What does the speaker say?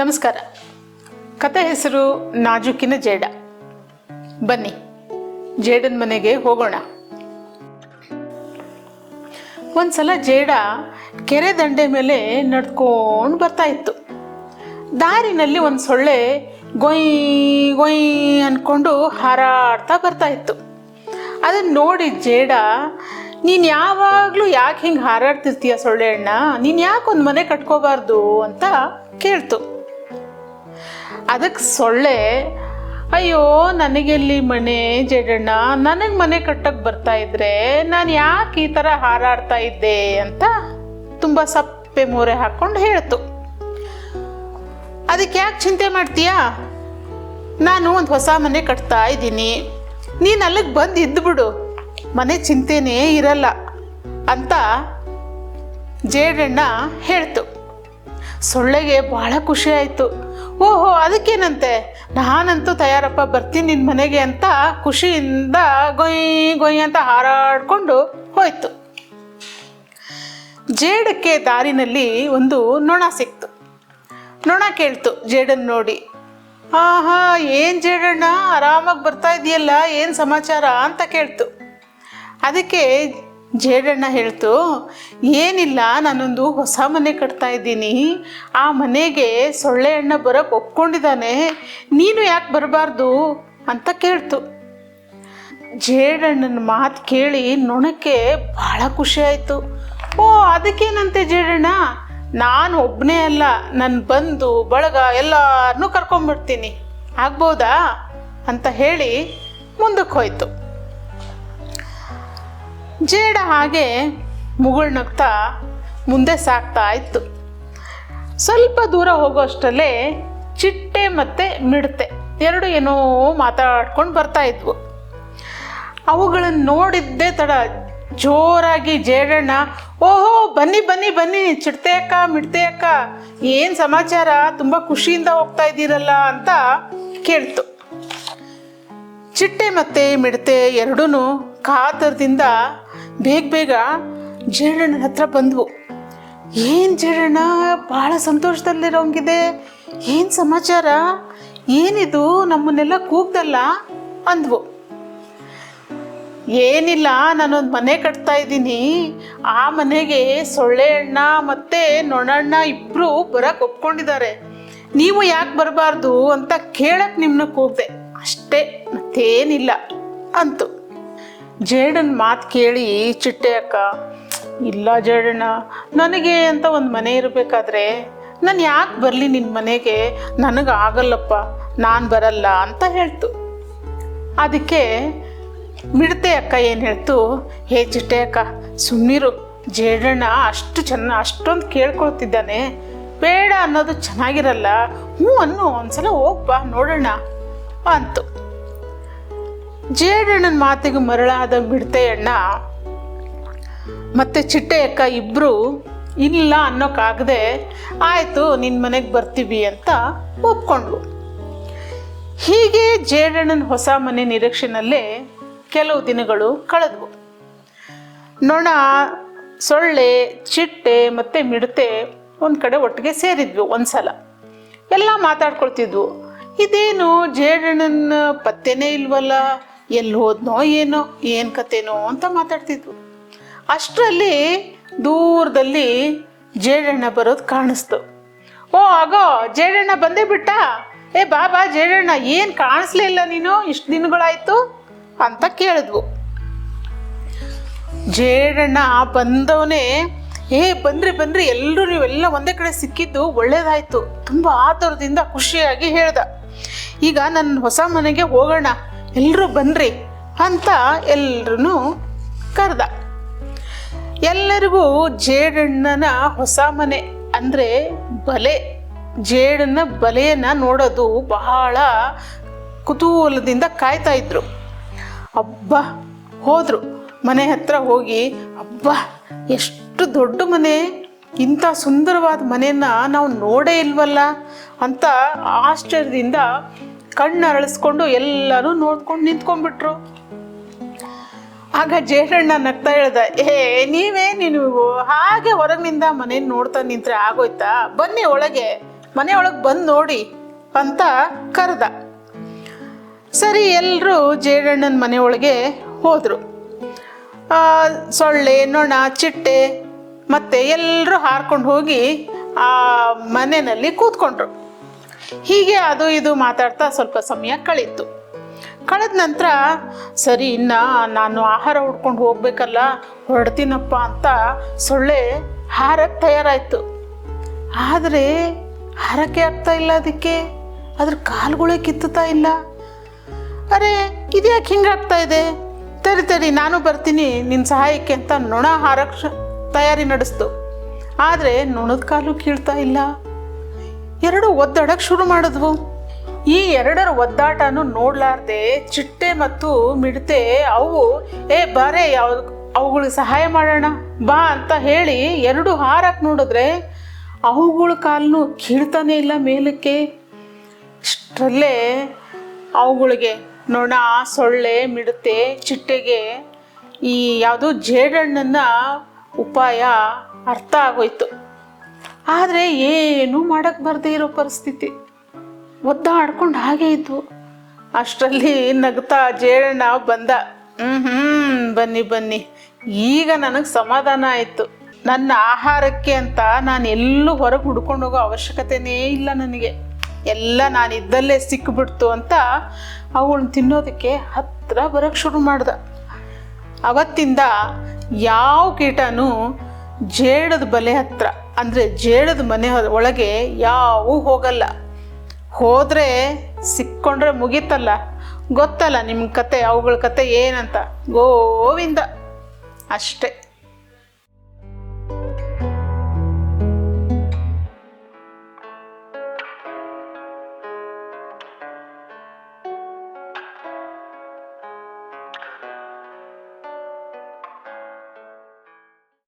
ನಮಸ್ಕಾರ. ಕತೆ ಹೆಸರು ನಾಜುಕಿನ ಜೇಡ. ಬನ್ನಿ, ಜೇಡನ ಮನೆಗೆ ಹೋಗೋಣ. ಒಂದ್ಸಲ ಜೇಡ ಕೆರೆ ದಂಡೆ ಮೇಲೆ ನಡ್ಕೊಂಡು ಬರ್ತಾ ಇತ್ತು. ದಾರಿನಲ್ಲಿ ಒಂದು ಸೊಳ್ಳೆ ಗೊಯ್ ಗೊಯ್ ಅನ್ಕೊಂಡು ಹಾರಾಡ್ತಾ ಬರ್ತಾ ಇತ್ತು. ಅದನ್ನ ನೋಡಿ ಜೇಡ, ನೀನು ಯಾವಾಗಲೂ ಯಾಕೆ ಹಿಂಗೆ ಹಾರಾಡ್ತಿರ್ತೀಯ ಸೊಳ್ಳೆ ಅಣ್ಣ ನೀನು ಯಾಕೆ ಒಂದು ಮನೆ ಕಟ್ಕೋಬಾರ್ದು? ಅಂತ ಕೇಳ್ತು. ಅದಕ್ಕೆ ಸೊಳ್ಳೆ, ಅಯ್ಯೋ, ನನಗೆಲ್ಲಿ ಮನೆ ಜೇಡಣ್ಣ, ನನಗೆ ಮನೆ ಕಟ್ಟಕ್ಕೆ ಬರ್ತಾ ಇದ್ರೆ ನಾನು ಯಾಕೆ ಈ ಥರ ಹಾರಾಡ್ತಾ ಇದ್ದೆ? ಅಂತ ತುಂಬ ಸಪ್ಪೆ ಮೂರೆ ಹಾಕ್ಕೊಂಡು ಹೇಳ್ತು. ಅದಕ್ಕೆ ಯಾಕೆ ಚಿಂತೆ ಮಾಡ್ತೀಯಾ? ನಾನು ಒಂದು ಹೊಸ ಮನೆ ಕಟ್ತಾ ಇದ್ದೀನಿ. ನೀನು ಅಲ್ಲಿಗೆ ಬಂದು ಇದ್ದುಬಿಡು ಮನೆ ಚಿಂತೆನೇ ಇರಲ್ಲ. ಅಂತ ಜೇಡಣ್ಣ ಹೇಳ್ತು. ಸೊಳ್ಳೆಗೆ ಭಾಳ ಖುಷಿ ಆಯಿತು. ಓಹೋ, ಅದಕ್ಕೇನಂತೆ? ನಾನಂತೂ ತಯಾರಪ್ಪ ಬರ್ತೀನಿ ನಿನ್ನ ಮನೆಗೆ ಅಂತ ಖುಷಿಯಿಂದ ಗೊಯ್ ಗೊಯ್ ಅಂತ ಹಾರಾಡ್ಕೊಂಡು ಹೋಯ್ತು. ಜೇಡಕ್ಕೆ ದಾರಿನಲ್ಲಿ ಒಂದು ನೊಣ ಸಿಕ್ತು. ನೊಣ ಕೇಳ್ತು ಜೇಡನ್ ನೋಡಿ. ಆಹಾ, ಏನು ಜೇಡಣ್ಣ? ಆರಾಮಾಗಿ ಬರ್ತಾ ಇದೆಯಲ್ಲ, ಏನು ಸಮಾಚಾರ? ಅಂತ ಕೇಳ್ತು. ಅದಕ್ಕೆ ಜೇಡಣ್ಣ ಹೇಳ್ತು, ಏನಿಲ್ಲ, ನಾನೊಂದು ಹೊಸ ಮನೆ ಕಟ್ತಾ ಇದ್ದೀನಿ. ಆ ಮನೆಗೆ ಸೊಳ್ಳೆ ಅಣ್ಣ ಬರೋಕೆ ಒಪ್ಕೊಂಡಿದ್ದಾನೆ. ನೀನು ಯಾಕೆ ಬರಬಾರ್ದು? ಅಂತ ಕೇಳ್ತು. ಜೇಡಣ್ಣನ ಮಾತು ಕೇಳಿ ನೊಣಕ್ಕೆ ಭಾಳ ಖುಷಿ ಆಯಿತು. ಓ, ಅದಕ್ಕೇನಂತೆ ಜೇಡಣ್ಣ? ನಾನು ಒಬ್ಬನೇ ಅಲ್ಲ. ನನ್ನ ಬಂದು ಬಳಗ ಎಲ್ಲರನ್ನೂ ಕರ್ಕೊಂಡ್ಬಿಡ್ತೀನಿ ಆಗ್ಬೋದಾ? ಅಂತ ಹೇಳಿ ಮುಂದಕ್ಕೆ ಹೋಯ್ತು. ಜೇಡ ಹಾಗೆ ಮುಗುಳ್ ನಗ್ತಾ ಮುಂದೆ ಸಾಕ್ತಾ ಇತ್ತು. ಸ್ವಲ್ಪ ದೂರ ಹೋಗೋಷ್ಟರಲ್ಲೇ ಚಿಟ್ಟೆ ಮತ್ತು ಮಿಡತೆ ಎರಡು ಏನೋ ಮಾತಾಡ್ಕೊಂಡು ಬರ್ತಾ ಇದ್ವು. ಅವುಗಳನ್ನು ನೋಡಿದ್ದೇ ತಡ ಜೋರಾಗಿ ಜೇಡಣ್ಣ, ಓಹೋ, ಬನ್ನಿ ಬನ್ನಿ ಬನ್ನಿ ಚಿಡ್ತೆ ಅಕ್ಕ, ಮಿಡ್ತೆ ಅಕ್ಕ, ಏನು ಸಮಾಚಾರ? ತುಂಬ ಖುಷಿಯಿಂದ ಹೋಗ್ತಾ ಇದ್ದೀರಲ್ಲ? ಅಂತ ಕೇಳ್ತು. ಚಿಟ್ಟೆ ಮತ್ತೆ ಮಿಡತೆ ಎರಡೂ ಕಾತರದಿಂದ ಬೇಗ ಬೇಗ ಜೇಡಣ್ಣನ ಹತ್ರ ಬಂದ್ವು. ಏನು ಜೇಡಣ್ಣ ಭಾಳ ಸಂತೋಷದಲ್ಲಿರೋಂಗಿದೆ. ಏನು ಸಮಾಚಾರ? ಏನಿದು? ನಮ್ಮನ್ನೆಲ್ಲ ಕೂಗ್ದಲ್ಲ? ಅಂದ್ವು. ಏನಿಲ್ಲ, ನಾನೊಂದು ಮನೆ ಕಟ್ತಾ ಇದ್ದೀನಿ. ಆ ಮನೆಗೆ ಸೊಳ್ಳೆ ಅಣ್ಣ ಮತ್ತು ನೊಣಣ್ಣ ಇಬ್ಬರು ಬರಕ್ಕೆ ಒಪ್ಕೊಂಡಿದ್ದಾರೆ. ನೀವು ಯಾಕೆ ಬರಬಾರ್ದು ಅಂತ ಕೇಳಕ್ಕೆ ನಿಮ್ಮನ್ನ ಕೂಗ್ದೆ. ಅಷ್ಟೇ, ಮತ್ತೇನಿಲ್ಲ, ಅಂತು. ಜೇಡನ್ ಮಾತು ಕೇಳಿ, ಚಿಟ್ಟೆ ಅಕ್ಕ, ಇಲ್ಲ ಜೇಡಣ್ಣ, ನನಗೆ ಅಂತ ಒಂದು ಮನೆ ಇರಬೇಕಾದ್ರೆ, ನಾನು ಯಾಕೆ ಬರಲಿ ನಿನ್ನ ಮನೆಗೆ? ನನಗೆ ಆಗಲ್ಲಪ್ಪ, ನಾನು ಬರಲ್ಲ ಅಂತ ಹೇಳ್ತು. ಅದಕ್ಕೆ ಮಿಡತೆ ಅಕ್ಕ ಏನು ಹೇಳ್ತು? ಹೇ ಚಿಟ್ಟೆ ಅಕ್ಕ ಸುಮ್ಮನಿರು ಜೇಡಣ್ಣ ಅಷ್ಟು ಚೆನ್ನ, ಅಷ್ಟೊಂದು ಕೇಳ್ಕೊಳ್ತಿದ್ದಾನೆ. ಬೇಡ ಅನ್ನೋದು ಚೆನ್ನಾಗಿರಲ್ಲ. ಹ್ಞೂ ಅನ್ನು ಒಂದ್ಸಲ ಹೋಗ್ಬಾ ನೋಡೋಣ ಅಂತು. ಜೇಡಣ್ಣನ ಮಾತಿಗೆ ಮರಳಾದ ಮಿಡತೆ ಅಣ್ಣ ಮತ್ತು ಚಿಟ್ಟೆ ಅಕ್ಕ ಇಬ್ಬರು ಇಲ್ಲ ಅನ್ನೋಕ್ಕಾಗದೆ ಆಯಿತು ನಿನ್ನ ಮನೆಗೆ ಬರ್ತೀವಿ ಅಂತ ಒಪ್ಪಿಕೊಂಡ್ರು ಹೀಗೆ ಜೇಡಣ್ಣನ ಹೊಸ ಮನೆ ನಿರೀಕ್ಷೆನಲ್ಲೇ ಕೆಲವು ದಿನಗಳು ಕಳೆದ್ವು. ನೊಣ, ಸೊಳ್ಳೆ, ಚಿಟ್ಟೆ ಮತ್ತು ಮಿಡತೆ ಒಂದು ಕಡೆ ಒಟ್ಟಿಗೆ ಸೇರಿದ್ವು ಒಂದ್ಸಲ. ಎಲ್ಲ ಮಾತಾಡ್ಕೊಳ್ತಿದ್ವು. ಇದೇನು ಜೇಡಣ್ಣನ ಪತ್ತೆನೇ ಇಲ್ವಲ್ಲ? ಎಲ್ಲಿ ಹೋದ್ನೋ ಏನೋ, ಏನು ಕತೆನೋ ಅಂತ ಮಾತಾಡ್ತಿದ್ವು. ಅಷ್ಟರಲ್ಲಿ ದೂರದಲ್ಲಿ ಜೇಡಣ್ಣ ಬರೋದು ಕಾಣಿಸ್ತು. ಓ, ಆಗೋ, ಜೇಡಣ್ಣ ಬಂದೇ ಬಿಟ್ಟ? ಏ, ಬಾಬಾ, ಜೇಡಣ್ಣ, ಏನು ಕಾಣಿಸ್ಲಿಲ್ಲ ನೀನು? ಇಷ್ಟು ದಿನಗಳಾಯ್ತು? ಅಂತ ಕೇಳಿದ್ವು. ಜೇಡಣ್ಣ ಬಂದವನೇ, ಏ, ಬಂದ್ರಿ ಬಂದ್ರಿ ಎಲ್ಲರೂ ನೀವೆಲ್ಲ ಒಂದೇ ಕಡೆ ಸಿಕ್ಕಿದ್ದು ಒಳ್ಳೇದಾಯ್ತು. ತುಂಬ ಆತುರದಿಂದ ಖುಷಿಯಾಗಿ ಹೇಳ್ದ. ಈಗ ನನ್ನ ಹೊಸ ಮನೆಗೆ ಹೋಗೋಣ. ಎಲ್ಲರೂ ಬನ್ನಿರಿ ಅಂತ ಎಲ್ಲರೂ ಕರೆದ. ಎಲ್ಲರಿಗೂ ಜೇಡಣ್ಣನ ಹೊಸ ಮನೆ ಅಂದರೆ ಬಲೆ. ಜೇಡನ್ನ ಬಲೆಯನ್ನು ನೋಡೋದು ಬಹಳ ಕುತೂಹಲದಿಂದ ಕಾಯ್ತಾ ಇದ್ರು. ಅಬ್ಬ, ಹೋದರು. ಮನೆ ಹತ್ರ ಹೋಗಿ, ಅಬ್ಬ, ಎಷ್ಟು ದೊಡ್ಡ ಮನೆ. ಇಂಥ ಸುಂದರವಾದ ಮನೆಯನ್ನ ನಾವು ನೋಡೇ ಇಲ್ವಲ್ಲ? ಅಂತ ಆಶ್ಚರ್ಯದಿಂದ ಕಣ್ಣು ಅರಳಿಸ್ಕೊಂಡು ಎಲ್ಲರೂ ನೋಡ್ಕೊಂಡು ನಿಂತ್ಕೊಂಡ್ಬಿಟ್ರು. ಆಗ ಜೇಠಣ್ಣ ನಗ್ತಾ ಹೇಳ್ದ, ಏ, ನೀವೇ ನೀವು ಹಾಗೆ ಹೊರಗಿನಿಂದ ಮನೇಲಿ ನೋಡ್ತಾ ನಿಂತ್ರೆ ಆಗೋಯ್ತಾ? ಬನ್ನಿ ಒಳಗೆ, ಮನೆ ಒಳಗೆ ಬಂದು ನೋಡಿ ಅಂತ ಕರೆದ. ಸರಿ ಎಲ್ಲರೂ ಜೇಡಣ್ಣನ ಒಳಗೆ ಹೋದರು. ಸೊಳ್ಳೆ, ನೊಣ, ಚಿಟ್ಟೆ ಮತ್ತು ಎಲ್ಲರೂ ಹಾರ್ಕೊಂಡು ಹೋಗಿ ಆ ಮನೆಯಲ್ಲಿ ಕೂತ್ಕೊಂಡ್ರು. ಹೀಗೆ ಅದು ಇದು ಮಾತಾಡ್ತಾ ಸ್ವಲ್ಪ ಸಮಯ ಕಳೀತು. ಕಳೆದ ನಂತರ, ಸರಿ, ಇನ್ನ ನಾನು ಆಹಾರ ಹುಡ್ಕೊಂಡು ಹೋಗ್ಬೇಕಲ್ಲ, ಹೊರಡ್ತೀನಪ್ಪ ಅಂತ ಸೊಳ್ಳೆ ಹಾರಕ್ಕೆ ತಯಾರಾಯ್ತು. ಆದರೆ, ಹಾರಕ್ಕೆ ಆಗ್ತಾ ಇಲ್ಲ ಅದಕ್ಕೆ. ಅದ್ರ ಕಾಲುಗಳೇ ಕಿತ್ತುತ್ತಾ ಇಲ್ಲ. ಅರೆ ಇದ್ಯಾಕೆ ಹಿಂಗಾಗ್ತಾ ಇದೆ? ತರಿ ತರಿ, ನಾನು ಬರ್ತೀನಿ ನಿನ್ನ ಸಹಾಯಕ್ಕೆ ಅಂತ ನೊಣ ಹಾರಕ್ಕೆ ತಯಾರಿ ನಡೆಸ್ತು. ಆದರೆ ನೊಣದ ಕಾಲು ಕೀಳ್ತಾ ಇಲ್ಲ. ಎರಡು ಒದ್ದಾಡಕ್ಕೆ ಶುರು ಮಾಡಿದ್ವು. ಈ ಎರಡರ ಒದ್ದಾಟನು ನೋಡ್ಲಾರ್ದೆ ಚಿಟ್ಟೆ ಮತ್ತು ಮಿಡತೆ ಅವು, ಏ ಬಾರೆ, ಯಾವ, ಅವುಗಳಿಗೆ ಸಹಾಯ ಮಾಡೋಣ, ಬಾ ಅಂತ ಹೇಳಿ ಎರಡು ಹಾರಕ್ಕೆ ನೋಡಿದ್ರೆ ಅವುಗಳ ಕಾಲನು ಕೀಳ್ತಾನೆ ಇಲ್ಲ ಮೇಲಕ್ಕೆ. ಇಷ್ಟರಲ್ಲೇ ಅವುಗಳಿಗೆ ನೊಣ ಸೊಳ್ಳೆ, ಮಿಡತೆ, ಚಿಟ್ಟೆಗೆ ಈ ಯಾವುದು ಜೇಡಣ್ಣನ ಉಪಾಯ ಅರ್ಥ ಆಗೋಯ್ತು. ಆದರೆ ಏನೂ ಮಾಡಕ್ಕೆ ಬರದೇ ಇರೋ ಪರಿಸ್ಥಿತಿ. ಒದ್ದಾಡ್ಕೊಂಡು ಹಾಗೆ ಇದ್ವು. ಅಷ್ಟರಲ್ಲಿ ನಗ್ತಾ ಜೇಡಣ್ಣ ಬಂದ. ಹ್ಞೂ ಹ್ಞೂ ಬನ್ನಿ ಬನ್ನಿ. ಈಗ ನನಗೆ ಸಮಾಧಾನ ಆಯಿತು. ನನ್ನ ಆಹಾರಕ್ಕೆ ಅಂತ ನಾನು ಎಲ್ಲೂ ಹೊರಗೆ ಹುಡ್ಕೊಂಡು ಹೋಗೋ ಅವಶ್ಯಕತೆನೇ ಇಲ್ಲ ನನಗೆ. ಎಲ್ಲ ನಾನು ಇದ್ದಲ್ಲೇ ಸಿಕ್ಕಿಬಿಡ್ತು ಅಂತ ಅವಳನ್ನ ತಿನ್ನೋದಕ್ಕೆ ಹತ್ತಿರ ಬರೋಕ್ಕೆ ಶುರು ಮಾಡ್ದ. ಅವತ್ತಿಂದ ಯಾವ ಕೀಟನೂ ಜೇಡದ ಬಲೆ ಹತ್ರ ಅಂದರೆ ಜೇಡದ ಮನೆ ಒಳಗೆ ಯಾವೂ ಹೋಗಲ್ಲ. ಹೋದರೆ ಸಿಕ್ಕೊಂಡ್ರೆ ಮುಗೀತಲ್ಲ. ಗೊತ್ತಲ್ಲ ನಿಮ್ಮ ಕತೆ, ಅವುಗಳ ಕತೆ ಏನಂತ. ಗೋವಿಂದ. ಅಷ್ಟೇ.